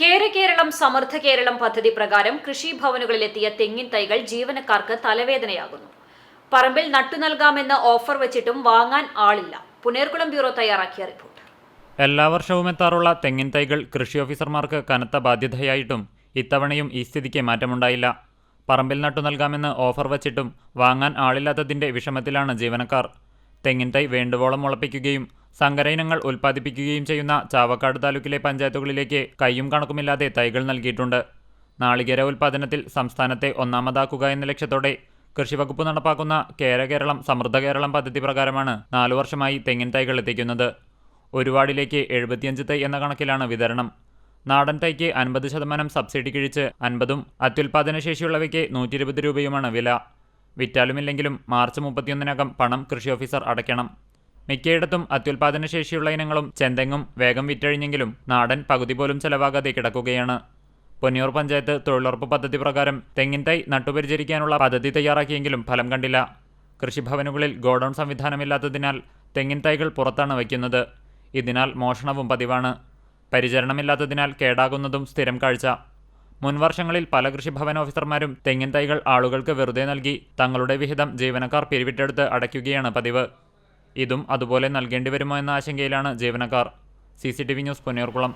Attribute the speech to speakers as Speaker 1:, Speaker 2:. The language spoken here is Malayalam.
Speaker 1: കേര കേരളം സമൃദ്ധ കേരളം പദ്ധതി പ്രകാരം കൃഷിഭവനുകളിലെത്തിയ തെങ്ങിൻ തൈകൾ ജീവനക്കാർക്ക് തലവേദനയാകുന്നു. പറമ്പിൽ നട്ടു നൽകാമെന്ന് ഓഫർ വെച്ചിട്ടും വാങ്ങാൻ ആളില്ല. പുനേർകുളം ബ്യൂറോ തയ്യാറാക്കിയ റിപ്പോർട്ട്.
Speaker 2: എല്ലാ വർഷവും എത്താറുള്ള തെങ്ങിൻ തൈകൾ കൃഷി ഓഫീസർമാർക്ക് കനത്ത ബാധ്യതയായിട്ടും ഇത്തവണയും ഈ സ്ഥിതിക്ക് മാറ്റമുണ്ടായില്ല. പറമ്പിൽ നട്ടു നൽകാമെന്ന് ഓഫർ വച്ചിട്ടും വാങ്ങാൻ ആളില്ലാത്തതിന്റെ വിഷമത്തിലാണ് ജീവനക്കാർ. തെങ്ങിൻ തൈ വേണ്ടുവോളം മുളപ്പിക്കുകയും സങ്കര ഇനങ്ങൾ ഉൽപ്പാദിപ്പിക്കുകയും ചെയ്യുന്ന ചാവക്കാട് താലൂക്കിലെ പഞ്ചായത്തുകളിലേക്ക് കൈയും കണക്കുമില്ലാതെ തൈകൾ നൽകിയിട്ടുണ്ട്. നാളികേര ഉൽപ്പാദനത്തിൽ സംസ്ഥാനത്തെ ഒന്നാമതാക്കുക എന്ന ലക്ഷ്യത്തോടെ കൃഷിവകുപ്പ് നടപ്പാക്കുന്ന കേര കേരളം സമൃദ്ധ കേരളം പദ്ധതി പ്രകാരമാണ് നാലു വർഷമായി തെങ്ങിൻ തൈകൾ എത്തിക്കുന്നത്. ഒരു വാർഡിലേക്ക് എഴുപത്തിയഞ്ച് തൈ എന്ന കണക്കിലാണ് വിതരണം. നാടൻ തൈക്ക് അൻപത് ശതമാനം സബ്സിഡി കിഴിച്ച് അൻപതും അത്യുൽപാദന ശേഷിയുള്ളവയ്ക്ക് നൂറ്റി ഇരുപത് രൂപയുമാണ് വില. വിറ്റാലുമില്ലെങ്കിലും മാർച്ച് മുപ്പത്തിയൊന്നിനകം പണം കൃഷി ഓഫീസർ അടയ്ക്കണം. മിക്കയിടത്തും അത്യുൽപാദന ശേഷിയുള്ള ഇനങ്ങളും ചെന്തെങ്ങും വേഗം വിറ്റഴിഞ്ഞെങ്കിലും നാടൻ പകുതി പോലും ചെലവാകാതെ കിടക്കുകയാണ്. പൊന്നിയൂർ പഞ്ചായത്ത് തൊഴിലുറപ്പ് പദ്ധതി പ്രകാരം തെങ്ങിൻ തൈ നട്ടുപരിചരിക്കാനുള്ള പദ്ധതി തയ്യാറാക്കിയെങ്കിലും ഫലം കണ്ടില്ല. കൃഷിഭവനുകളിൽ ഗോഡൌൺ സംവിധാനമില്ലാത്തതിനാൽ തെങ്ങിൻ തൈകൾ പുറത്താണ് വയ്ക്കുന്നത്. ഇതിനാൽ മോഷണവും പതിവാണ്. പരിചരണമില്ലാത്തതിനാൽ കേടാകുന്നതും സ്ഥിരം കാഴ്ച. മുൻവർഷങ്ങളിൽ പല കൃഷിഭവൻ ഓഫീസർമാരും തെങ്ങിൻ തൈകൾ ആളുകൾക്ക് വെറുതെ നൽകി തങ്ങളുടെ വിഹിതം ജീവനക്കാർ പിരിവിട്ടെടുത്ത് അടയ്ക്കുകയാണ് പതിവ്. ഇതും അതുപോലെ നൽകേണ്ടി വരുമോ എന്ന ആശങ്കയിലാണ് ജീവനക്കാർ. C news Punnayurkulam